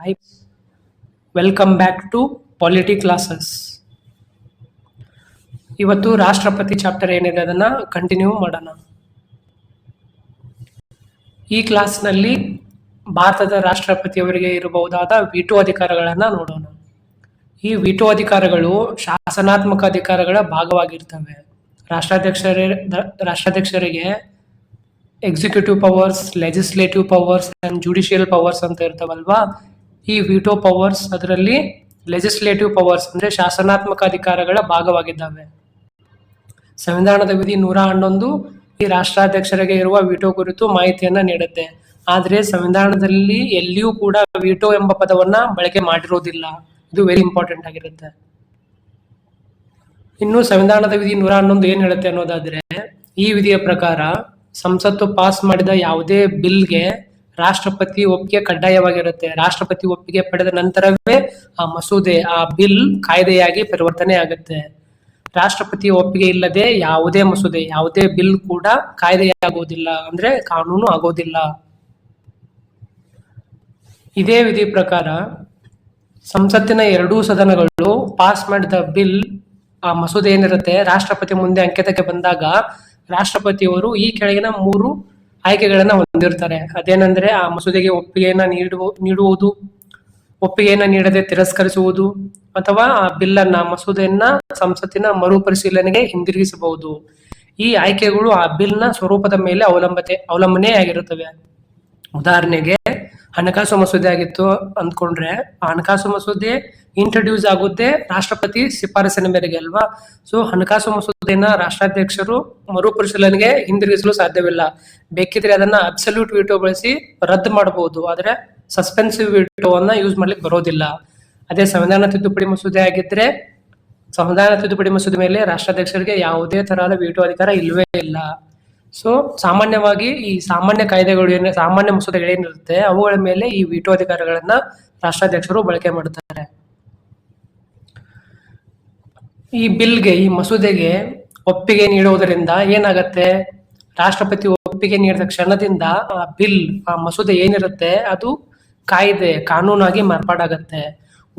Hi, welcome back to Polity Classes. ಇವತ್ತು ರಾಷ್ಟ್ರಪತಿ chapter ಏನಿದೆ ಅದನ್ನ ಕಂಟಿನ್ಯೂ ಮಾಡೋಣ. ಈ ಕ್ಲಾಸ್ನಲ್ಲಿ ಭಾರತದ ರಾಷ್ಟ್ರಪತಿಯವರಿಗೆ ಇರಬಹುದಾದ ವಿಟೋ ಅಧಿಕಾರಗಳನ್ನು ನೋಡೋಣ. ಈ ವಿಟೋ ಅಧಿಕಾರಗಳು ಶಾಸನಾತ್ಮಕ ಅಧಿಕಾರಗಳ ಭಾಗವಾಗಿರ್ತವೆ. ರಾಷ್ಟ್ರಾಧ್ಯಕ್ಷರೇ ರಾಷ್ಟ್ರಾಧ್ಯಕ್ಷರಿಗೆ executive powers legislative powers and judicial powers ಅಂತ ಇರ್ತಾವಲ್ವಾ? ಈ ವಿಟೋ ಪವರ್ಸ್ ಅದರಲ್ಲಿ ಲೆಜಿಸ್ಲೇಟಿವ್ ಪವರ್ಸ್ ಅಂದ್ರೆ ಶಾಸನಾತ್ಮಕ ಅಧಿಕಾರಗಳ ಭಾಗವಾಗಿದ್ದಾವೆ. ಸಂವಿಧಾನದ ವಿಧಿ ನೂರ ಹನ್ನೊಂದು ಈ ರಾಷ್ಟ್ರಾಧ್ಯಕ್ಷರಿಗೆ ಇರುವ ವಿಟೋ ಕುರಿತು ಮಾಹಿತಿಯನ್ನು ನೀಡುತ್ತೆ ಆದರೆ ಸಂವಿಧಾನದಲ್ಲಿ ಎಲ್ಲಿಯೂ ಕೂಡ ವಿಟೋ ಎಂಬ ಪದವನ್ನ ಬಳಕೆ ಮಾಡಿರೋದಿಲ್ಲ. ಇದು ವೆರಿ ಇಂಪಾರ್ಟೆಂಟ್ ಆಗಿರುತ್ತೆ. ಇನ್ನು ಸಂವಿಧಾನದ ವಿಧಿ ನೂರ ಹನ್ನೊಂದು ಏನು ಹೇಳುತ್ತೆ ಅನ್ನೋದಾದ್ರೆ ಈ ವಿಧಿಯ ಪ್ರಕಾರ ಸಂಸತ್ತು ಪಾಸ್ ಮಾಡಿದ ಯಾವುದೇ ಬಿಲ್ಗೆ ರಾಷ್ಟ್ರಪತಿ ಒಪ್ಪಿಗೆ ಕಡ್ಡಾಯವಾಗಿರುತ್ತೆ. ರಾಷ್ಟ್ರಪತಿ ಒಪ್ಪಿಗೆ ಪಡೆದ ನಂತರವೇ ಆ ಮಸೂದೆ, ಆ ಬಿಲ್ ಕಾಯ್ದೆಯಾಗಿ ಪರಿವರ್ತನೆ ಆಗುತ್ತೆ. ರಾಷ್ಟ್ರಪತಿ ಒಪ್ಪಿಗೆ ಇಲ್ಲದೆ ಯಾವುದೇ ಮಸೂದೆ, ಯಾವುದೇ ಬಿಲ್ ಕೂಡ ಕಾಯ್ದೆಯಾಗುವುದಿಲ್ಲ. ಅಂದ್ರೆ ಕಾನೂನು ಆಗೋದಿಲ್ಲ ಇದೇ ವಿಧಿ ಪ್ರಕಾರ ಸಂಸತ್ತಿನ ಎರಡೂ ಸದನಗಳು ಪಾಸ್ ಮಾಡಿದ ಬಿಲ್, ಆ ಮಸೂದೆ ಏನಿರುತ್ತೆ, ರಾಷ್ಟ್ರಪತಿ ಮುಂದೆ ಅಂಕಿತಕ್ಕೆ ಬಂದಾಗ ರಾಷ್ಟ್ರಪತಿಯವರು ಈ ಕೆಳಗಿನ ಮೂರು ಆಯ್ಕೆಗಳನ್ನ ಹೊಂದಿರ್ತಾರೆ. ಅದೇನಂದ್ರೆ ಆ ಮಸೂದೆಗೆ ಒಪ್ಪಿಗೆಯನ್ನ ನೀಡುವ, ನೀಡುವುದು, ಒಪ್ಪಿಗೆಯನ್ನ ನೀಡದೆ ತಿರಸ್ಕರಿಸುವುದು ಅಥವಾ ಆ ಬಿಲ್ ಅನ್ನ ಮಸೂದೆಯನ್ನ ಸಂಸತ್ತಿನ ಮರುಪರಿಶೀಲನೆಗೆ ಹಿಂದಿರುಗಿಸಬಹುದು. ಈ ಆಯ್ಕೆಗಳು ಆ ಬಿಲ್ನ ಸ್ವರೂಪದ ಮೇಲೆ ಅವಲಂಬತೆ ಅವಲಂಬನೆ ಆಗಿರುತ್ತವೆ ಉದಾಹರಣೆಗೆ ಹಣಕಾಸು ಮಸೂದೆ ಆಗಿತ್ತು ಅಂದ್ಕೊಂಡ್ರೆ ಹಣಕಾಸು ಮಸೂದೆ ಇಂಟ್ರಡ್ಯೂಸ್ ಆಗುತ್ತೆ ರಾಷ್ಟ್ರಪತಿ ಶಿಫಾರಸಿನ ಮೇರೆಗೆ ಅಲ್ವಾ? ಸೊ ಹಣಕಾಸು ಮಸೂದೆಯನ್ನ ರಾಷ್ಟ್ರಾಧ್ಯಕ್ಷರು ಮರುಪರಿಶೀಲನೆಗೆ ಹಿಂದಿರುಗಿಸಲು ಸಾಧ್ಯವಿಲ್ಲ. ಬೇಕಿದ್ರೆ ಅದನ್ನ ಅಬ್ಸಲ್ಯೂಟ್ ವಿಟೋ ಬಳಸಿ ರದ್ದು ಮಾಡಬಹುದು. ಆದ್ರೆ ಸಸ್ಪೆನ್ಸಿವ್ ವಿಟೋವನ್ನ ಯೂಸ್ ಮಾಡ್ಲಿಕ್ಕೆ ಬರೋದಿಲ್ಲ. ಅದೇ ಸಂವಿಧಾನ ತಿದ್ದುಪಡಿ ಮಸೂದೆ ಆಗಿದ್ರೆ ಸಂವಿಧಾನ ತಿದ್ದುಪಡಿ ಮಸೂದೆ ಮೇಲೆ ರಾಷ್ಟ್ರಾಧ್ಯಕ್ಷರಿಗೆ ಯಾವುದೇ ತರಹದ ವಿಟೋ ಅಧಿಕಾರ ಇಲ್ವೇ ಇಲ್ಲ. ಸೊ ಸಾಮಾನ್ಯವಾಗಿ ಈ ಸಾಮಾನ್ಯ ಕಾಯ್ದೆಗಳು ಏನು, ಸಾಮಾನ್ಯ ಮಸೂದೆಗಳು ಏನಿರುತ್ತೆ, ಅವುಗಳ ಮೇಲೆ ಈ ವಿಟೋ ಅಧಿಕಾರಗಳನ್ನ ರಾಷ್ಟ್ರಾಧ್ಯಕ್ಷರು ಬಳಕೆ ಮಾಡುತ್ತಾರೆ ಈ ಬಿಲ್ಗೆ, ಈ ಮಸೂದೆಗೆ ಒಪ್ಪಿಗೆ ನೀಡುವುದರಿಂದ ಏನಾಗತ್ತೆ? ರಾಷ್ಟ್ರಪತಿ ಒಪ್ಪಿಗೆ ನೀಡಿದ ಕ್ಷಣದಿಂದ ಆ ಬಿಲ್, ಆ ಮಸೂದೆ ಏನಿರುತ್ತೆ, ಅದು ಕಾಯ್ದೆ, ಕಾನೂನಾಗಿ ಮಾರ್ಪಾಡಾಗತ್ತೆ.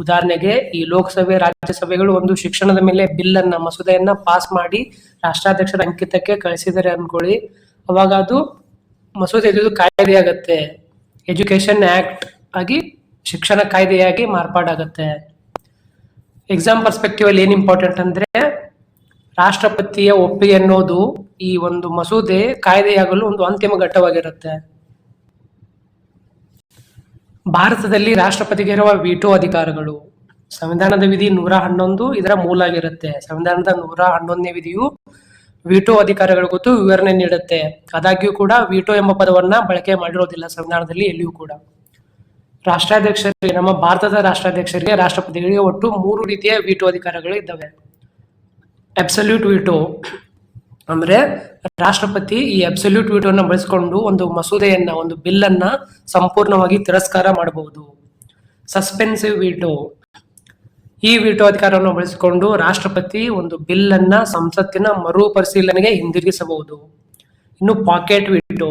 ಉದಾಹರಣೆಗೆ, ಈ ಲೋಕಸಭೆ, ರಾಜ್ಯಸಭೆಗಳು ಒಂದು ಶಿಕ್ಷಣದ ಮೇಲೆ ಬಿಲ್ ಅನ್ನ, ಮಸೂದೆಯನ್ನ ಪಾಸ್ ಮಾಡಿ ರಾಷ್ಟ್ರಾಧ್ಯಕ್ಷರ ಅಂಕಿತಕ್ಕೆ ಕಳಿಸಿದರೆ ಅನ್ಕೊಳ್ಳಿ. ಅವಾಗ ಅದು ಮಸೂದೆ ಕಾಯ್ದೆ ಕಾಯ್ದೆಯಾಗತ್ತೆ. ಎಜುಕೇಶನ್ ಆಕ್ಟ್ ಆಗಿ ಶಿಕ್ಷಣ ಕಾಯ್ದೆಯಾಗಿ ಮಾರ್ಪಾಡಾಗತ್ತೆ. ಎಕ್ಸಾಮ್ ಪರ್ಸ್ಪೆಕ್ಟಿವ್ ಅಲ್ಲಿ ಏನ್ ಇಂಪಾರ್ಟೆಂಟ್ ಅಂದ್ರೆ, ರಾಷ್ಟ್ರಪತಿಯ ಒಪ್ಪಿಗೆ ಅನ್ನೋದು ಈ ಒಂದು ಮಸೂದೆ ಕಾಯ್ದೆಯಾಗಲು ಒಂದು ಅಂತಿಮ ಘಟ್ಟವಾಗಿರುತ್ತೆ. ಭಾರತದಲ್ಲಿ ರಾಷ್ಟ್ರಪತಿಗೆ ಇರುವ ವಿಟೋ ಅಧಿಕಾರಗಳು. ಸಂವಿಧಾನದ ವಿಧಿ ನೂರ ಹನ್ನೊಂದು ಇದರ ಮೂಲ ಆಗಿರುತ್ತೆ ಸಂವಿಧಾನದ ನೂರ ಹನ್ನೊಂದನೇ ವಿಧಿಯು ವೀಟೋ ಅಧಿಕಾರಗಳ ಕುರಿತು ವಿವರಣೆ ನೀಡುತ್ತೆ. ಆದಾಗ್ಯೂ ಕೂಡ ವೀಟೋ ಎಂಬ ಪದವನ್ನ ಬಳಕೆ ಮಾಡಿರೋದಿಲ್ಲ ಸಂವಿಧಾನದಲ್ಲಿ ಎಲ್ಲಿಯೂ ಕೂಡ. ರಾಷ್ಟ್ರಾಧ್ಯಕ್ಷರಿಗೆ ನಮ್ಮ ಭಾರತದ ರಾಷ್ಟ್ರಾಧ್ಯಕ್ಷರಿಗೆ, ರಾಷ್ಟ್ರಪತಿಗಳಿಗೆ ಒಟ್ಟು ಮೂರು ರೀತಿಯ ವೀಟೋ ಅಧಿಕಾರಗಳು ಇದ್ದಾವೆ. ಅಬ್ಸಲ್ಯೂಟ್ ವಿಟೋ ಅಂದ್ರೆ ರಾಷ್ಟ್ರಪತಿ ಈ ಅಬ್ಸಲ್ಯೂಟ್ ವೀಟೋನ ಬಳಸಿಕೊಂಡು ಒಂದು ಮಸೂದೆಯನ್ನ, ಒಂದು ಬಿಲ್ ಅನ್ನ ಸಂಪೂರ್ಣವಾಗಿ ತಿರಸ್ಕಾರ ಮಾಡಬಹುದು ಸಸ್ಪೆನ್ಸಿವ್ ವೀಟೋ ಈ ವೀಟೋ ಅಧಿಕಾರವನ್ನು ಬಳಸಿಕೊಂಡು ರಾಷ್ಟ್ರಪತಿ ಒಂದು ಬಿಲ್ ಅನ್ನ ಸಂಸತ್ತಿನ ಮರು ಪರಿಶೀಲನೆಗೆ ಹಿಂದಿರುಗಿಸಬಹುದು. ಇನ್ನು ಪಾಕೆಟ್ ವೀಟೋ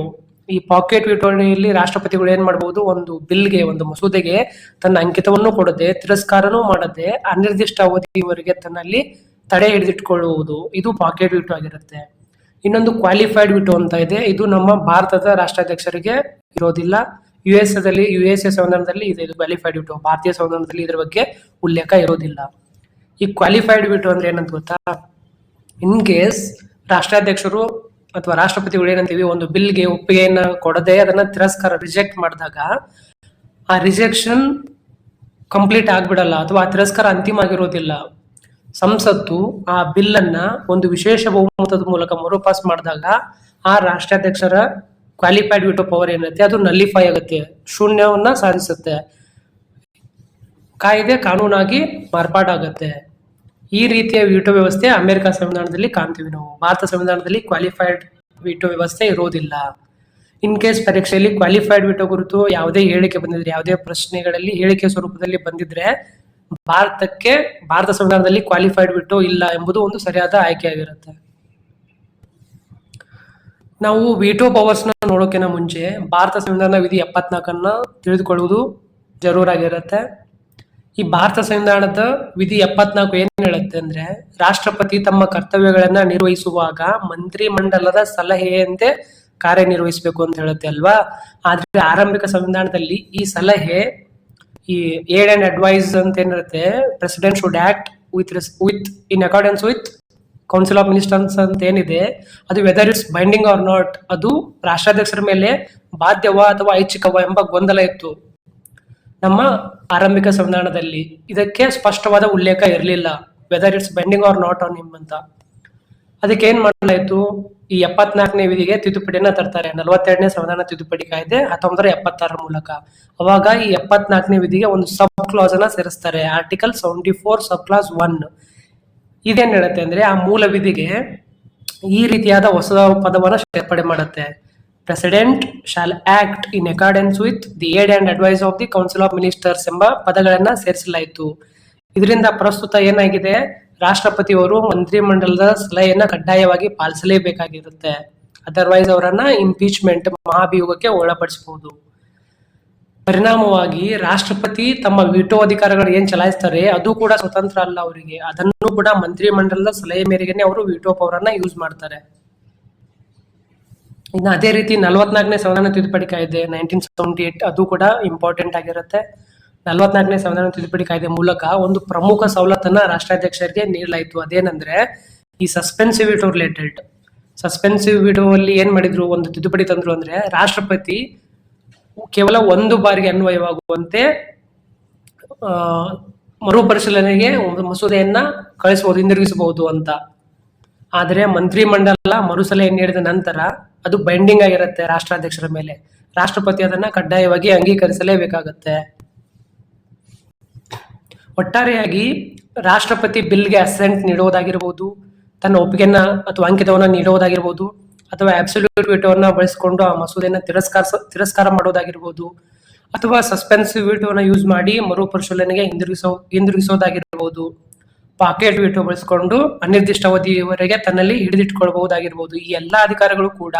ಈ ಪಾಕೆಟ್ ವಿಟೋಣೆಯಲ್ಲಿ ರಾಷ್ಟ್ರಪತಿಗಳು ಏನ್ ಮಾಡಬಹುದು ಒಂದು ಬಿಲ್ಗೆ ಒಂದು ಮಸೂದೆಗೆ ತನ್ನ ಅಂಕಿತವನ್ನು ಕೊಡದೆ, ತಿರಸ್ಕಾರನೂ ಮಾಡದೆ ಅನಿರ್ದಿಷ್ಟ ಅವಧಿಯವರೆಗೆ ತನ್ನಲ್ಲಿ ತಡೆ ಹಿಡಿದಿಟ್ಕೊಳ್ಳುವುದು, ಇದು ಪಾಕೆಟ್ ವಿಟೋ ಆಗಿರುತ್ತೆ. ಇನ್ನೊಂದು ಕ್ವಾಲಿಫೈಡ್ ವಿಟೋ ಅಂತ ಇದೆ. ಇದು ನಮ್ಮ ಭಾರತದ ರಾಷ್ಟ್ರಾಧ್ಯಕ್ಷರಿಗೆ ಇರೋದಿಲ್ಲ. ಯು ಎಸ್ ಎಲ್ಲಿ ಯು ಎಸ್ ಎ ಸಂವಿಧಾನದಲ್ಲಿ ಇದೆ. ಇದು ಕ್ವಾಲಿಫೈಡ್ ವಿಟೋ. ಭಾರತೀಯ ಸಂವಿಧಾನದಲ್ಲಿ ಇದರ ಬಗ್ಗೆ ಉಲ್ಲೇಖ ಇರೋದಿಲ್ಲ. ಈ ಕ್ವಾಲಿಫೈಡ್ ವಿಟೋ ಅಂದ್ರೆ ಏನಂತ ಗೊತ್ತಾ? ಇನ್ ಕೇಸ್ ರಾಷ್ಟ್ರಾಧ್ಯಕ್ಷರು ಅಥವಾ ರಾಷ್ಟ್ರಪತಿಗಳು ಏನಂತೀವಿ, ಒಂದು ಬಿಲ್ಗೆ ಒಪ್ಪಿಗೆಯನ್ನ ಕೊಡದೆ ಅದನ್ನ ತಿರಸ್ಕಾರ ರಿಜೆಕ್ಟ್ ಮಾಡಿದಾಗ ಆ ರಿಜೆಕ್ಷನ್ ಕಂಪ್ಲೀಟ್ ಆಗ್ಬಿಡಲ್ಲ ಅಥವಾ ಆ ತಿರಸ್ಕಾರ ಅಂತಿಮ ಆಗಿರೋದಿಲ್ಲ. ಸಂಸತ್ತು ಆ ಬಿಲ್ ಅನ್ನ ಒಂದು ವಿಶೇಷ ಬಹುಮತದ ಮೂಲಕ ಮರುಪಾಸ್ ಮಾಡಿದಾಗ ಆ ರಾಷ್ಟ್ರಾಧ್ಯಕ್ಷರ ಕ್ವಾಲಿಫೈಡ್ ವಿಟೋ ಪವರ್ ಏನೈತೆ ಅದು ನಲ್ಲಿಫೈ ಆಗುತ್ತೆ, ಶೂನ್ಯವನ್ನ ಸಾಧಿಸುತ್ತೆ. ಕಾಯ್ದೆ ಕಾನೂನಾಗಿ ಮಾರ್ಪಾಡಾಗತ್ತೆ. ಈ ರೀತಿಯ ವಿಟೋ ವ್ಯವಸ್ಥೆ ಅಮೆರಿಕ ಸಂವಿಧಾನದಲ್ಲಿ ಕಾಣ್ತೀವಿ ನಾವು. ಭಾರತ ಸಂವಿಧಾನದಲ್ಲಿ ಕ್ವಾಲಿಫೈಡ್ ವಿಟೋ ವ್ಯವಸ್ಥೆ ಇರೋದಿಲ್ಲ. ಇನ್ ಕೇಸ್ ಪರೀಕ್ಷೆಯಲ್ಲಿ ಕ್ವಾಲಿಫೈಡ್ ವಿಟೋ ಕುರಿತು ಯಾವುದೇ ಹೇಳಿಕೆ ಬಂದಿದ್ರೆ, ಯಾವುದೇ ಪ್ರಶ್ನೆಗಳಲ್ಲಿ ಹೇಳಿಕೆ ಸ್ವರೂಪದಲ್ಲಿ ಬಂದಿದ್ರೆ ಭಾರತಕ್ಕೆ, ಭಾರತ ಸಂವಿಧಾನದಲ್ಲಿ ಕ್ವಾಲಿಫೈಡ್ ಬಿಟ್ಟು ಇಲ್ಲ ಎಂಬುದು ಒಂದು ಸರಿಯಾದ ಆಯ್ಕೆಯಾಗಿರುತ್ತೆ. ನಾವು ವಿಟೋ ಪವರ್ಸ್ನ ನೋಡೋಕಿನ ಮುಂಚೆ ಭಾರತ ಸಂವಿಧಾನ ವಿಧಿ ಎಪ್ಪತ್ನಾಲ್ಕನ್ನ ತಿಳಿದುಕೊಳ್ಳುವುದು ಜರೂರಾಗಿರುತ್ತೆ. ಈ ಭಾರತ ಸಂವಿಧಾನದ ವಿಧಿ ಎಪ್ಪತ್ನಾಲ್ಕು ಏನ್ ಹೇಳುತ್ತೆ ಅಂದ್ರೆ, ರಾಷ್ಟ್ರಪತಿ ತಮ್ಮ ಕರ್ತವ್ಯಗಳನ್ನ ನಿರ್ವಹಿಸುವಾಗ ಮಂತ್ರಿ ಮಂಡಲದ ಸಲಹೆಯಂತೆ ಕಾರ್ಯನಿರ್ವಹಿಸಬೇಕು ಅಂತ ಹೇಳುತ್ತೆ ಅಲ್ವಾ? ಆದ್ರೆ ಆರಂಭಿಕ ಸಂವಿಧಾನದಲ್ಲಿ ಈ ಸಲಹೆ ಈ ಏಡ್ ಅಂಡ್ ಅಡ್ವೈಸ್ ಅಂತ ಏನಿರುತ್ತೆ president should act with with in accordance with council of ministers ಅಂತ ಏನಿದೆ, ಅದು whether it's binding or not ಅದು ರಾಷ್ಟ್ರಾಧ್ಯಕ್ಷರ ಮೇಲೆ ಬಾಧ್ಯವ ಅಥವಾ ಐಚ್ಛಿಕವ ಎಂಬ ಗೊಂದಲ ಇತ್ತು. ನಮ್ಮ ಆರಂಭಿಕ ಸಂವಿಧಾನದಲ್ಲಿ ಇದಕ್ಕೆ ಸ್ಪಷ್ಟವಾದ ಉಲ್ಲೇಖ ಇರಲಿಲ್ಲ whether it's binding or not on him ಅಂತ. ಅದಕ್ಕೆ ಏನ್ ಮಾಡಲಾಯ್ತು ಈ ಎಪ್ಪತ್ನಾಲ್ಕನೇ ವಿಧಿಗೆ ತಿದ್ದುಪಡಿಯನ್ನ ತರ್ತಾರೆ. ನಲವತ್ತೆರಡನೇ ಸಂವಿಧಾನ ತಿದ್ದುಪಡಿ ಕಾಯ್ದೆ ಹತ್ತೊಂಬತ್ತರ ಎಪ್ಪತ್ತಾರರ ಮೂಲಕ. ಅವಾಗ ಈ ಎಪ್ಪತ್ನಾಲ್ಕನೇ ವಿಧಿಗೆ ಒಂದು ಸಬ್ ಕ್ಲಾಸ್ ಅನ್ನ ಸೇರಿಸ್ತಾರೆ. Article seventy four sub clause one ಇದೇನ್ ಹೇಳುತ್ತೆ ಅಂದ್ರೆ ಆ ಮೂಲ ವಿಧಿಗೆ ಈ ರೀತಿಯಾದ ಹೊಸ ಪದವನ್ನು ಸೇರ್ಪಡೆ ಮಾಡುತ್ತೆ. President shall act in accordance with the aid and advice of the council of ministers ಎಂಬ ಪದಗಳನ್ನ ಸೇರಿಸಲಾಯಿತು. ಇದರಿಂದ ಪ್ರಸ್ತುತ ಏನಾಗಿದೆ? ರಾಷ್ಟ್ರಪತಿಯವರು ಮಂತ್ರಿಮಂಡಲದ ಸಲಹೆಯನ್ನ ಕಡ್ಡಾಯವಾಗಿ ಪಾಲಿಸಲೇಬೇಕಾಗಿರುತ್ತೆ. ಅದರ್ವೈಸ್ ಅವರನ್ನ ಇಂಪೀಚ್ಮೆಂಟ್ ಮಹಾಭಿಯೋಗಕ್ಕೆ ಒಳಪಡಿಸಬಹುದು. ಪರಿಣಾಮವಾಗಿ ರಾಷ್ಟ್ರಪತಿ ತಮ್ಮ ವಿಟೋ ಅಧಿಕಾರಗಳು ಏನ್ ಚಲಾಯಿಸ್ತಾರೆ ಅದು ಕೂಡ ಸ್ವತಂತ್ರ ಅಲ್ಲ ಅವರಿಗೆ. ಅದನ್ನು ಕೂಡ ಮಂತ್ರಿಮಂಡಲದ ಸಲಹೆ ಮೇರೆಗೆನೆ ಅವರು ವಿಟೋ ಪವರನ್ನ ಯೂಸ್ ಮಾಡ್ತಾರೆ. ಇನ್ನು ಅದೇ ರೀತಿ ನಲವತ್ನಾಲ್ಕನೇ ಸಂವಿಧಾನ ತಿದ್ದುಪಡಿ ಕಾಯ್ದೆ ನೈನ್ಟೀನ್ ಸೆವೆಂಟಿ ಏಟ್ ಅದು ಕೂಡ ಇಂಪಾರ್ಟೆಂಟ್ ಆಗಿರುತ್ತೆ. ನಲವತ್ನಾಲ್ಕನೇ ಸಂವಿಧಾನ ತಿದ್ದುಪಡಿ ಕಾಯ್ದೆ ಮೂಲಕ ಒಂದು ಪ್ರಮುಖ ಸವಲತ್ತನ್ನ ರಾಷ್ಟ್ರಾಧ್ಯಕ್ಷರಿಗೆ ನೀಡಲಾಯಿತು. ಅದೇನಂದ್ರೆ, ಈ ಸಸ್ಪೆನ್ಸಿವ್ ಇಟು ರಿಲೇಟೆಡ್ ಸಸ್ಪೆನ್ಸಿವ್ ವಿಡೋ ಅಲ್ಲಿ ಏನ್ ಮಾಡಿದ್ರು? ಒಂದು ತಿದ್ದುಪಡಿ ತಂದ್ರು ಅಂದ್ರೆ, ರಾಷ್ಟ್ರಪತಿ ಕೇವಲ ಒಂದು ಬಾರಿಗೆ ಅನ್ವಯವಾಗುವಂತೆ ಮರುಪರಿಶೀಲನೆಗೆ ಒಂದು ಮಸೂದೆಯನ್ನ ಕಳಿಸಬಹುದು, ಹಿಂದಿರುಗಿಸಬಹುದು ಅಂತ. ಆದರೆ ಮಂತ್ರಿಮಂಡಲ ಮರುಸಲಹೆ ನೀಡಿದ ನಂತರ, ಅದು ಬೈಂಡಿಂಗ್ ಆಗಿರುತ್ತೆ ರಾಷ್ಟ್ರಾಧ್ಯಕ್ಷರ ಮೇಲೆ. ರಾಷ್ಟ್ರಪತಿ ಅದನ್ನ ಕಡ್ಡಾಯವಾಗಿ ಅಂಗೀಕರಿಸಲೇಬೇಕಾಗತ್ತೆ. ಒಟ್ಟಾರೆಯಾಗಿ ರಾಷ್ಟ್ರಪತಿ ಬಿಲ್ಗೆ ಅಸೆಂಟ್ ನೀಡುವುದಾಗಿರ್ಬೋದು ತನ್ನ ಒಪ್ಪಿಗೆನ ಅಥವಾ ಅಂಕಿತವನ್ನು ನೀಡುವುದಾಗಿರ್ಬೋದು ಅಥವಾ ಅಬ್ಸಲ್ಯೂಟ್ ವಿಟೋವನ್ನ ಬಳಸಿಕೊಂಡು ಆ ಮಸೂದೆಯನ್ನು ತಿರಸ್ಕಾರ ತಿರಸ್ಕಾರ ಮಾಡೋದಾಗಿರ್ಬೋದು, ಅಥವಾ ಸಸ್ಪೆನ್ಸಿವ್ ವಿಟೋವನ್ನ ಯೂಸ್ ಮಾಡಿ ಮರುಪರಿಶೀಲನೆಗೆ ಹಿಂದಿರುಗಿಸೋ, ಹಿಂದಿರುಗಿಸೋದಾಗಿರ್ಬೋದು ಪಾಕೆಟ್ ವಿಟೋ ಬಳಸಿಕೊಂಡು ಅನಿರ್ದಿಷ್ಟ ಅವಧಿಯವರೆಗೆ ತನ್ನಲ್ಲಿ ಹಿಡಿದಿಟ್ಕೊಳ್ಬಹುದಾಗಿರ್ಬೋದು. ಈ ಎಲ್ಲ ಅಧಿಕಾರಗಳು ಕೂಡ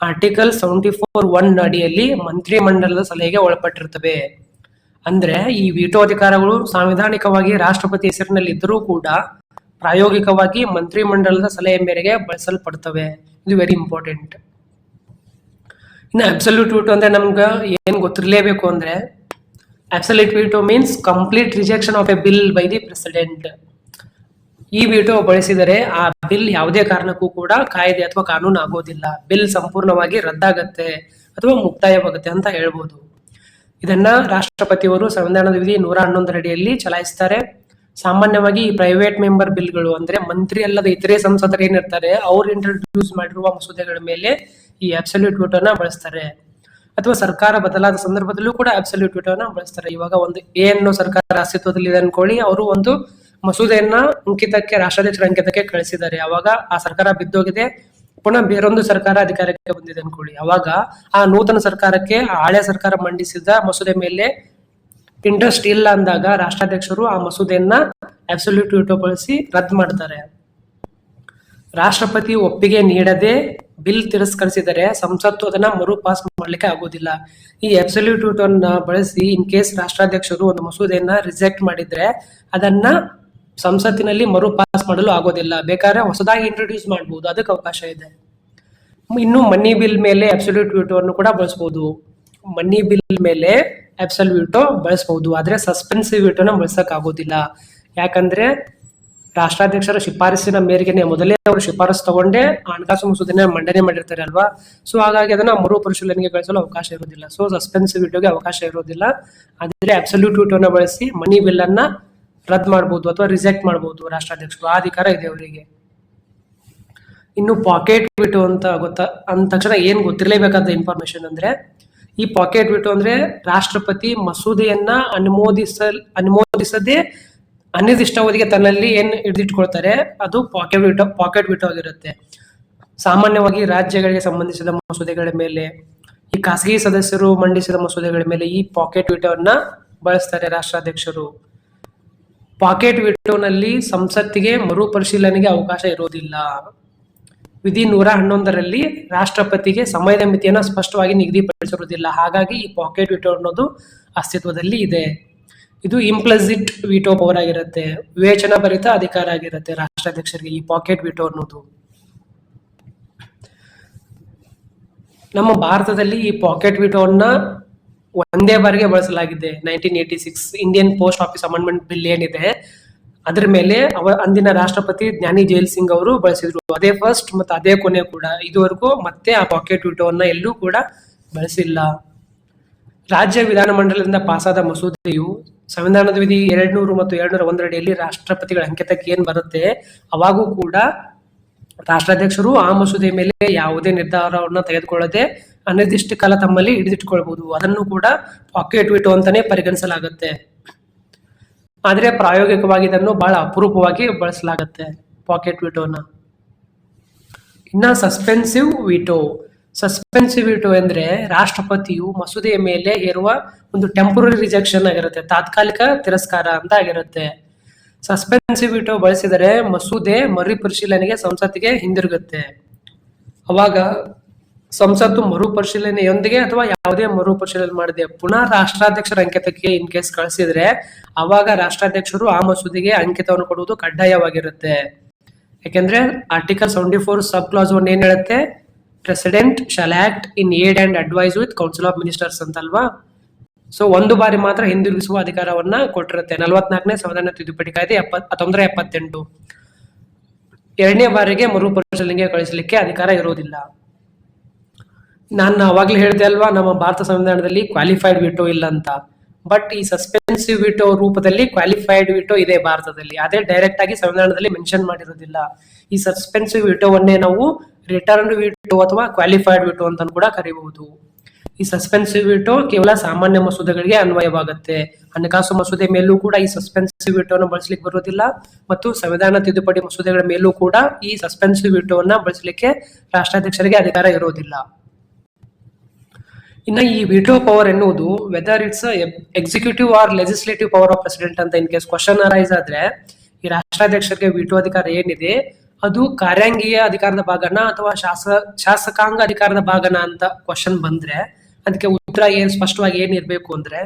ಆರ್ಟಿಕಲ್ ಸೆವೆಂಟಿ ಫೋರ್ ಒನ್ ಅಡಿಯಲ್ಲಿ ಮಂತ್ರಿಮಂಡಲದ ಸಲಹೆಗೆ ಒಳಪಟ್ಟಿರ್ತವೆ ಅಂದ್ರೆ ಈ ವಿಟೋ ಅಧಿಕಾರಗಳು ಸಾಂವಿಧಾನಿಕವಾಗಿ ರಾಷ್ಟ್ರಪತಿ ಹೆಸರಿನಲ್ಲಿ ಇದ್ದರೂ ಕೂಡ ಪ್ರಾಯೋಗಿಕವಾಗಿ ಮಂತ್ರಿಮಂಡಲದ ಸಲಹೆ ಮೇರೆಗೆ ಬಳಸಲ್ಪಡ್ತವೆ. ಇದು ವೆರಿ ಇಂಪಾರ್ಟೆಂಟ್ ಇನ್ನು ಅಬ್ಸಲ್ಯೂಟ್ ವಿಟೋ ಅಂದ್ರೆ ನಮ್ಗೆ ಏನ್ ಗೊತ್ತಿರಲೇಬೇಕು ಅಂದ್ರೆ absolute veto means complete rejection of a bill by the president ಈ ವಿಟೋ ಬಳಸಿದರೆ ಆ ಬಿಲ್ ಯಾವುದೇ ಕಾರಣಕ್ಕೂ ಕೂಡ ಕಾಯ್ದೆ ಅಥವಾ ಕಾನೂನು ಆಗೋದಿಲ್ಲ ಬಿಲ್ ಸಂಪೂರ್ಣವಾಗಿ ರದ್ದಾಗತ್ತೆ ಅಥವಾ ಮುಕ್ತಾಯವಾಗುತ್ತೆ ಅಂತ ಹೇಳ್ಬೋದು. ಇದನ್ನ ರಾಷ್ಟ್ರಪತಿಯವರು ಸಂವಿಧಾನದ ವಿಧಿ ನೂರ ಹನ್ನೊಂದರಡಿಯಲ್ಲಿ ಚಲಾಯಿಸ್ತಾರೆ. ಸಾಮಾನ್ಯವಾಗಿ ಈ ಪ್ರೈವೇಟ್ ಮೆಂಬರ್ ಬಿಲ್ಗಳು ಅಂದ್ರೆ ಮಂತ್ರಿ ಅಲ್ಲದ ಇತರೆ ಸಂಸದರು ಏನಿರ್ತಾರೆ, ಅವ್ರು ಇಂಟ್ರೊಡ್ಯೂಸ್ ಮಾಡಿರುವ ಮಸೂದೆಗಳ ಮೇಲೆ ಈ ಅಬ್ಸಲ್ಯೂಟ್ ವಿಟೋನ ಬಳಸ್ತಾರೆ. ಅಥವಾ ಸರ್ಕಾರ ಬದಲಾದ ಸಂದರ್ಭದಲ್ಲೂ ಕೂಡ ಅಬ್ಸಲ್ಯೂಟ್ ವಿಟೋನ ಬಳಸ್ತಾರೆ. ಇವಾಗ ಒಂದು ಎ ಅನ್ನೋ ಸರ್ಕಾರ ಅಸ್ತಿತ್ವದಲ್ಲಿ ಇದೆ ಅನ್ಕೊಳ್ಳಿ, ಅವರು ಒಂದು ಮಸೂದೆಯನ್ನ ಅಂಕಿತಕ್ಕೆ, ರಾಷ್ಟ್ರಾಧ್ಯಕ್ಷರ ಅಂಕಿತಕ್ಕೆ ಕಳಿಸಿದ್ದಾರೆ. ಅವಾಗ ಆ ಸರ್ಕಾರ ಬಿದ್ದೋಗಿದೆ. ಪುನಃ ಬೇರೊಂದು ಸರ್ಕಾರ ಅಧಿಕಾರಕ್ಕೆ ಬಂದಿದೆ ಅನ್ಕೊಳ್ಳಿ ಅವಾಗ ಆ ನೂತನ ಸರ್ಕಾರಕ್ಕೆ ಹಳೆ ಸರ್ಕಾರ ಮಂಡಿಸಿದ ಮಸೂದೆ ಮೇಲೆ ಇಂಟ್ರೆಸ್ಟ್ ಇಲ್ಲ ಅಂದಾಗ ರಾಷ್ಟ್ರಾಧ್ಯಕ್ಷರು ಆ ಮಸೂದೆಯನ್ನ ಅಬ್ಸಲ್ಯೂಟ್ ಬಳಸಿ ರದ್ದು ಮಾಡ್ತಾರೆ. ರಾಷ್ಟ್ರಪತಿ ಒಪ್ಪಿಗೆ ನೀಡದೆ ಬಿಲ್ ತಿರಸ್ಕರಿಸಿದರೆ ಸಂಸತ್ತು ಅದನ್ನ ಮರು ಪಾಸ್ ಮಾಡ್ಲಿಕ್ಕೆ ಆಗೋದಿಲ್ಲ. ಈ ಅಬ್ಸಲ್ಯೂಟ್ ವಿಟೋನ ಬಳಸಿ ಇನ್ ಕೇಸ್ ರಾಷ್ಟ್ರಾಧ್ಯಕ್ಷರು ಒಂದು ಮಸೂದೆಯನ್ನ ರಿಜೆಕ್ಟ್ ಮಾಡಿದ್ರೆ ಅದನ್ನ ಸಂಸತ್ತಿನಲ್ಲಿ ಮರು ಪಾಸ್ ಮಾಡಲು ಆಗೋದಿಲ್ಲ. ಬೇಕಾದ್ರೆ ಹೊಸದಾಗಿ ಇಂಟ್ರೊಡ್ಯೂಸ್ ಮಾಡಬಹುದು ಅದಕ್ಕೆ ಅವಕಾಶ ಇದೆ. ಇನ್ನು ಮನಿ ಬಿಲ್ ಮೇಲೆ ಅಬ್ಸಲ್ಯೂಟ್ ವಿಟೋವನ್ನು ಕೂಡ ಬಳಸಬಹುದು ಮನಿ ಬಿಲ್ ಮೇಲೆ ಅಬ್ಸಲ್ಯೂಟೋ ಬಳಸಬಹುದು ಆದ್ರೆ ಸಸ್ಪೆನ್ಸಿವ್ ವಿಟೋನ ಬಳಸಕ್ ಆಗೋದಿಲ್ಲ ಯಾಕಂದ್ರೆ ರಾಷ್ಟ್ರಾಧ್ಯಕ್ಷರ ಶಿಫಾರಸಿನ ಮೇರೆಗೆ ಮೊದಲೇ ಅವರು ಶಿಫಾರಸು ತಗೊಂಡೇ ಹಣಕಾಸು ಮಸೂದನೆ ಮಂಡನೆ ಮಾಡಿರ್ತಾರೆ ಅಲ್ವಾ? ಸೊ ಹಾಗಾಗಿ ಅದನ್ನ ಮರು ಪರಿಶೀಲನೆಗೆ ಕಳಿಸಲು ಅವಕಾಶ ಇರೋದಿಲ್ಲ. ಸೊ ಸಸ್ಪೆನ್ಸಿವ್ ವಿಟೋಗೆ ಅವಕಾಶ ಇರೋದಿಲ್ಲ. ಆದ್ರೆ ಅಬ್ಸಲ್ಯೂಟ್ ವಿಟೋನ ಬಳಸಿ ಮನಿ ಬಿಲ್ ಅನ್ನ ರದ್ದು ಮಾಡಬಹುದು ಅಥವಾ ರಿಜೆಕ್ಟ್ ಮಾಡಬಹುದು ರಾಷ್ಟ್ರಾಧ್ಯಕ್ಷರು. ಆ ಅಧಿಕಾರ ಇದೆ ಅವರಿಗೆ. ಇನ್ನು ಪಾಕೆಟ್ ಬಿಟ್ಟು ಅಂತ ಗೊತ್ತ, ಅಂದ ತಕ್ಷಣ ಏನು ಗೊತ್ತಿರಲೇಬೇಕಾದ ಇನ್ಫಾರ್ಮೇಶನ್ ಅಂದ್ರೆ, ಈ ಪಾಕೆಟ್ ಬಿಟ್ಟು ಅಂದ್ರೆ ರಾಷ್ಟ್ರಪತಿ ಮಸೂದೆಯನ್ನ ಅನುಮೋದಿಸಲ್, ಅನುಮೋದಿಸದೆ ಅನಿರ್ದಿಷ್ಟ ಅವಧಿಗೆ ತನ್ನಲ್ಲಿ ಏನ್ ಹಿಡಿದಿಟ್ಕೊಳ್ತಾರೆ, ಅದು ಪಾಕೆಟ್ ಬಿಟ್ಟು ಪಾಕೆಟ್ ಬಿಟ್ಟು ಆಗಿರುತ್ತೆ ಸಾಮಾನ್ಯವಾಗಿ ರಾಜ್ಯಗಳಿಗೆ ಸಂಬಂಧಿಸಿದ ಮಸೂದೆಗಳ ಮೇಲೆ, ಈ ಖಾಸಗಿ ಸದಸ್ಯರು ಮಂಡಿಸಿದ ಮಸೂದೆಗಳ ಮೇಲೆ ಈ ಪಾಕೆಟ್ ವಿಟೋವನ್ನು ಬಳಸ್ತಾರೆ ರಾಷ್ಟ್ರಾಧ್ಯಕ್ಷರು. ಪಾಕೆಟ್ ವಿಟೋನಲ್ಲಿ ಸಂಸತ್ತಿಗೆ ಮರುಪರಿಶೀಲನೆಗೆ ಅವಕಾಶ ಇರೋದಿಲ್ಲ. ವಿಧಿ ನೂರ ಹನ್ನೊಂದರಲ್ಲಿ ರಾಷ್ಟ್ರಪತಿಗೆ ಸಮಯದ ಮಿತಿಯನ್ನು ಸ್ಪಷ್ಟವಾಗಿ ನಿಗದಿಪಡಿಸಿರುವುದಿಲ್ಲ. ಹಾಗಾಗಿ ಈ ಪಾಕೆಟ್ ವಿಟೋ ಅನ್ನೋದು ಅಸ್ತಿತ್ವದಲ್ಲಿ ಇದೆ. ಇದು ಇಂಪ್ಲಸಿಟ್ ವಿಟೋ ಪವರ್ ಆಗಿರುತ್ತೆ. ವಿವೇಚನಾ ಭರಿತ ಅಧಿಕಾರ ಆಗಿರುತ್ತೆ ರಾಷ್ಟ್ರಾಧ್ಯಕ್ಷರಿಗೆ ಈ ಪಾಕೆಟ್ ವಿಟೋ ಅನ್ನೋದು. ನಮ್ಮ ಭಾರತದಲ್ಲಿ ಈ ಪಾಕೆಟ್ ವಿಟೋನ್ನ ಒಂದೇ ಬಾರಿಗೆ ಬಳಸಲಾಗಿದೆ nineteen eighty six Indian post office amendment bill ಏನಿದೆ, ಅದ್ರ ಮೇಲೆ ಅವ, ಅಂದಿನ ರಾಷ್ಟ್ರಪತಿ ಜ್ಞಾನಿ ಜೈಲ್ ಸಿಂಗ್ ಅವರು ಬಳಸಿದ್ರು. ಅದೇ ಫಸ್ಟ್ ಮತ್ತೆ ಅದೇ ಕೊನೆ ಕೂಡ. ಇದುವರೆಗೂ ಮತ್ತೆ ಆ ಪಾಕೆಟ್ ವಿಟೋವನ್ನ ಎಲ್ಲೂ ಕೂಡ ಬಳಸಿಲ್ಲ. ರಾಜ್ಯ ವಿಧಾನಮಂಡಲದಿಂದ ಪಾಸಾದ ಮಸೂದೆಯು ಸಂವಿಧಾನದ ವಿಧಿ ಎರಡ್ನೂರು ಮತ್ತು ಎರಡ್ನೂರ ಒಂದರಡಿಯಲ್ಲಿ ರಾಷ್ಟ್ರಪತಿಗಳ ಅಂಕಿತಕ್ಕೆ ಏನ್ ಬರುತ್ತೆ, ಅವಾಗೂ ಕೂಡ ರಾಷ್ಟ್ರಾಧ್ಯಕ್ಷರು ಆ ಮಸೂದೆ ಮೇಲೆ ಯಾವುದೇ ನಿರ್ಧಾರವನ್ನು ತೆಗೆದುಕೊಳ್ಳದೆ ಅನಿರ್ದಿಷ್ಟ ಕಾಲ ತಮ್ಮಲ್ಲಿ ಹಿಡಿದಿಟ್ಕೊಳ್ಬಹುದು ಅದನ್ನು ಕೂಡ ಪಾಕೆಟ್ ವಿಟೋ ಅಂತಾನೆ ಪರಿಗಣಿಸಲಾಗುತ್ತೆ. ಆದರೆ ಪ್ರಾಯೋಗಿಕವಾಗಿ ಇದನ್ನು ಬಹಳ ಅಪರೂಪವಾಗಿ ಬಳಸಲಾಗುತ್ತೆ ಪಾಕೆಟ್ ವಿಟೋನ ಇನ್ನ ಸಸ್ಪೆನ್ಸಿವ್ ವಿಟೋ ಸಸ್ಪೆನ್ಸಿವ್ ವಿಟೋ ಅಂದ್ರೆ ರಾಷ್ಟ್ರಪತಿಯು ಮಸೂದೆಯ ಮೇಲೆ ಇರುವ ಒಂದು ಟೆಂಪರರಿ ರಿಜೆಕ್ಷನ್ ಆಗಿರುತ್ತೆ, ತಾತ್ಕಾಲಿಕ ತಿರಸ್ಕಾರ ಅಂತ ಆಗಿರುತ್ತೆ. ಸಸ್ಪೆನ್ಸಿವ್ ವಿಟೋ ಬಳಸಿದರೆ ಮಸೂದೆ ಮರುಪರಿಶೀಲನೆಗೆ ಸಂಸತ್ತಿಗೆ ಹಿಂದಿರುಗುತ್ತೆ. ಅವಾಗ ಸಂಸತ್ತು ಮರುಪರಿಶೀಲನೆಯೊಂದಿಗೆ ಅಥವಾ ಯಾವುದೇ ಮರುಪರಿಶೀಲನೆ ಮಾಡಿದೆ. ಪುನಃ ರಾಷ್ಟ್ರಾಧ್ಯಕ್ಷರ ಅಂಕಿತಕ್ಕೆ ಇನ್ ಕೇಸ್ ಕಳಿಸಿದ್ರೆ ಅವಾಗ ರಾಷ್ಟ್ರಾಧ್ಯಕ್ಷರು ಆ ಮಸೂದೆಗೆ ಅಂಕಿತವನ್ನು ಕೊಡುವುದು ಕಡ್ಡಾಯವಾಗಿರುತ್ತೆ. ಯಾಕೆಂದ್ರೆ article seventy four sub clause one ಏನ್ ಹೇಳುತ್ತೆ? President shall act in aid and advice with council of ministers ಅಂತಲ್ವಾ? So ಒಂದು ಬಾರಿ ಮಾತ್ರ ಹಿಂದಿರುಗಿಸುವ ಅಧಿಕಾರವನ್ನ ಕೊಟ್ಟಿರುತ್ತೆ. ನಲವತ್ನಾಲ್ಕನೇ ಸಂವಿಧಾನ ತಿದ್ದುಪಡಿ ಕಾಯ್ದೆ ಹತ್ತೊಂಬರ ಎಪ್ಪತ್ತೆಂಟು. ಎರಡನೇ ಬಾರಿಗೆ ಮರುಪರಿಶೀಲನೆಗೆ ಕಳಿಸಲಿಕ್ಕೆ ಅಧಿಕಾರ ಇರುವುದಿಲ್ಲ. ನಾನು ಅವಾಗಲೇ ಹೇಳಿದೆ ಅಲ್ವಾ, ನಮ್ಮ ಭಾರತ ಸಂವಿಧಾನದಲ್ಲಿ ಕ್ವಾಲಿಫೈಡ್ ವಿಟೋ ಇಲ್ಲ ಅಂತ. ಬಟ್ ಈ ಸಸ್ಪೆನ್ಸಿವ್ ವಿಟೋ ರೂಪದಲ್ಲಿ ಕ್ವಾಲಿಫೈಡ್ ವಿಟೋ ಇದೆ ಭಾರತದಲ್ಲಿ. ಅದೇ ಡೈರೆಕ್ಟ್ ಆಗಿ ಸಂವಿಧಾನದಲ್ಲಿ ಮೆನ್ಷನ್ ಮಾಡಿರೋದಿಲ್ಲ. ಈ ಸಸ್ಪೆನ್ಸಿವ್ ವಿಟೋವನ್ನೇ ನಾವು ರಿಟರ್ನ್ ವಿಟೋ ಅಥವಾ ಕ್ವಾಲಿಫೈಡ್ ವಿಟೋ ಅಂತ ಕೂಡ ಕರೀಬಹುದು. ಈ ಸಸ್ಪೆನ್ಸಿವ್ ವಿಟೋ ಕೇವಲ ಸಾಮಾನ್ಯ ಮಸೂದೆಗಳಿಗೆ ಅನ್ವಯವಾಗುತ್ತೆ. ಹಣಕಾಸು ಮಸೂದೆ ಮೇಲೂ ಕೂಡ ಈ ಸಸ್ಪೆನ್ಸಿವ್ ವಿಟೋನ ಬಳಸಲಿಕ್ಕೆ ಬರೋದಿಲ್ಲ ಮತ್ತು ಸಂವಿಧಾನ ತಿದ್ದುಪಡಿ ಮಸೂದೆಗಳ ಮೇಲೂ ಕೂಡ ಈ ಸಸ್ಪೆನ್ಸಿವ್ ವಿಟೋವನ್ನ ಬಳಸಲಿಕ್ಕೆ ರಾಷ್ಟ್ರಾಧ್ಯಕ್ಷರಿಗೆ ಅಧಿಕಾರ ಇರೋದಿಲ್ಲ ಇನ್ನು ಈ ವಿಟೋ ಪವರ್ ಎನ್ನುವುದು whether it's executive or legislative power of president ಅಂತ ಇನ್ ಕೇಸ್ ಕ್ವಶನ್ ಅರೈಸ್ ಆದ್ರೆ, ಈ ರಾಷ್ಟ್ರಾಧ್ಯಕ್ಷರಿಗೆ ವಿಟೋ ಅಧಿಕಾರ ಏನಿದೆ, ಅದು ಕಾರ್ಯಾಂಗೀಯ ಅಧಿಕಾರದ ಭಾಗನ ಅಥವಾ ಶಾಸ ಶಾಸಕಾಂಗ ಅಧಿಕಾರದ ಭಾಗನ ಅಂತ ಕ್ವಶನ್ ಬಂದ್ರೆ, ಅದಕ್ಕೆ ಉತ್ತರ ಏನ್ ಸ್ಪಷ್ಟವಾಗಿ ಏನ್ ಇರಬೇಕು ಅಂದ್ರೆ,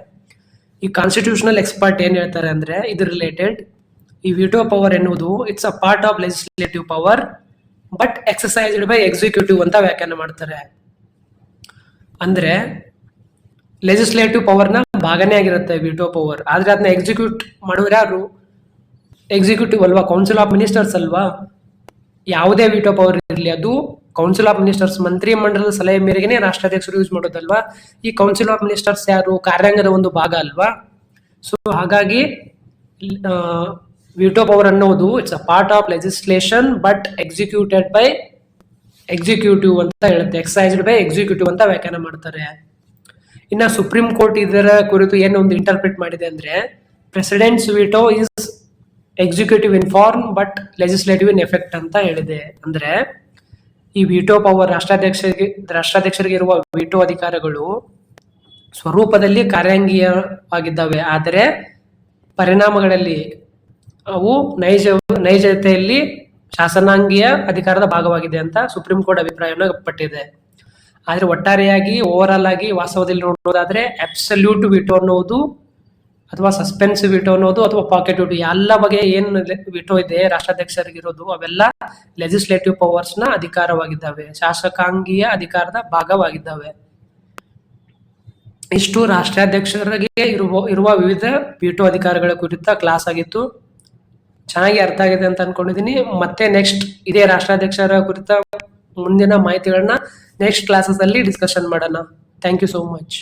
ಈ ಕಾನ್ಸ್ಟಿಟ್ಯೂಷನಲ್ ಎಕ್ಸ್ಪರ್ಟ್ ಏನ್ ಹೇಳ್ತಾರೆ ಅಂದ್ರೆ, ಇದು ರಿಲೇಟೆಡ್ ಈ ವಿಟೋ ಪವರ್ ಎನ್ನುವುದು it's a part of legislative power but exercised by executive ಅಂತ ವ್ಯಾಖ್ಯಾನ ಮಾಡ್ತಾರೆ. ಅಂದ್ರೆ ಲೆಜಿಸ್ಲೇಟಿವ್ ಪವರ್ನ ಭಾಗನೇ ಆಗಿರುತ್ತೆ ವಿಟೋ ಪವರ್ ಆದ್ರೆ ಅದನ್ನ ಎಕ್ಸಿಕ್ಯೂಟ್ ಮಾಡೋರು ಯಾರು? ಎಕ್ಸಿಕ್ಯೂಟಿವ್ ಅಲ್ವಾ? ಕೌನ್ಸಿಲ್ ಆಫ್ ಮಿನಿಸ್ಟರ್ಸ್ ಅಲ್ವಾ? ಯಾವುದೇ ವಿಟೋ ಪವರ್ ಇರಲಿ, ಅದು ಕೌನ್ಸಿಲ್ ಆಫ್ ಮಿನಿಸ್ಟರ್ಸ್ ಮಂತ್ರಿ ಮಂಡಲದ ಸಲಹೆ ಮೇರೆಗೆ ರಾಷ್ಟ್ರಾಧ್ಯಕ್ಷರು ಯೂಸ್ ಮಾಡೋದಲ್ವಾ? ಈ ಕೌನ್ಸಿಲ್ ಆಫ್ ಮಿನಿಸ್ಟರ್ಸ್ ಯಾರು? ಕಾರ್ಯಾಂಗದ ಒಂದು ಭಾಗ ಅಲ್ವಾ? ಸೊ ಹಾಗಾಗಿ ವಿಟೋ ಪವರ್ ಅನ್ನೋದು it's a part of legislation but executed by executive ಅಂತ ಹೇಳುತ್ತೆ ಎಕ್ಸೈಸ್ಡ್ ಬೈ ಎಕ್ಸಿಕ್ಯೂಟಿವ್ ಅಂತ ವ್ಯಾಖ್ಯಾನ ಮಾಡ್ತಾರೆ. ಇನ್ನ ಸುಪ್ರೀಂ ಕೋರ್ಟ್ ಇದರ ಕುರಿತು ಏನು ಒಂದು ಇಂಟರ್ಪ್ರಿಟ್ ಮಾಡಿದೆ ಅಂದ್ರೆ president's veto is executive in form but legislative in effect ಅಂತ ಹೇಳಿದೆ. ಅಂದ್ರೆ, ಈ ವಿಟೋ ಪವರ್ ರಾಷ್ಟ್ರಾಧ್ಯಕ್ಷರಿಗೆ ರಾಷ್ಟ್ರಾಧ್ಯಕ್ಷರಿಗೆ ಇರುವ ವಿಟೋ ಅಧಿಕಾರಗಳು ಸ್ವರೂಪದಲ್ಲಿ ಕಾರ್ಯಾಂಗೀಯವಾಗಿದ್ದಾವೆ. ಆದರೆ, ಪರಿಣಾಮಗಳಲ್ಲಿ ಅವು ನೈಜ, ನೈಜತೆಯಲ್ಲಿ ಶಾಸನಾಂಗೀಯ ಅಧಿಕಾರದ ಭಾಗವಾಗಿದೆ ಅಂತ ಸುಪ್ರೀಂ ಕೋರ್ಟ್ ಅಭಿಪ್ರಾಯವನ್ನು ಪಟ್ಟಿದೆ. ಆದ್ರೆ ಒಟ್ಟಾರೆಯಾಗಿ ಓವರ್ ಆಗಿ ವಾಸ್ತವದಲ್ಲಿ ನೋಡೋದಾದ್ರೆ ಅಬ್ಸಲ್ಯೂಟ್ ವಿಟೋ ಅನ್ನೋದು ಅಥವಾ ಸಸ್ಪೆನ್ಸ್ ವಿಟೋ ಅನ್ನೋದು ಅಥವಾ ಪಾಕೆಟ್ ವಿಟೋ ಎಲ್ಲ ಬಗೆಯ ಏನು ವಿಟೋ ಇದೆ, ರಾಷ್ಟ್ರಾಧ್ಯಕ್ಷರಿಗಿರೋದು ಅವೆಲ್ಲ ಲೆಜಿಸ್ಲೇಟಿವ್ ಪವರ್ಸ್ನ ಅಧಿಕಾರವಾಗಿದ್ದಾವೆ. ಶಾಸಕಾಂಗೀಯ ಅಧಿಕಾರದ ಭಾಗವಾಗಿದ್ದಾವೆ. ಇಷ್ಟು ರಾಷ್ಟ್ರಾಧ್ಯಕ್ಷರಿಗೆ ಇರುವ ಇರುವ ವಿವಿಧ ವಿಟೋ ಅಧಿಕಾರಗಳ ಕುರಿತ ಕ್ಲಾಸ್ ಆಗಿತ್ತು. ಚೆನ್ನಾಗಿ ಅರ್ಥ ಆಗಿದೆ ಅಂತ ಅನ್ಕೊಂಡಿದೀನಿ. ಮತ್ತೆ ನೆಕ್ಸ್ಟ್ ಇದೇ ರಾಷ್ಟ್ರಾಧ್ಯಕ್ಷರ ಕುರಿತ ಮುಂದಿನ ಮಾಹಿತಿಗಳನ್ನ ನೆಕ್ಸ್ಟ್ ಕ್ಲಾಸಸ್ ಅಲ್ಲಿ ಡಿಸ್ಕಷನ್ ಮಾಡೋಣ. Thank you so much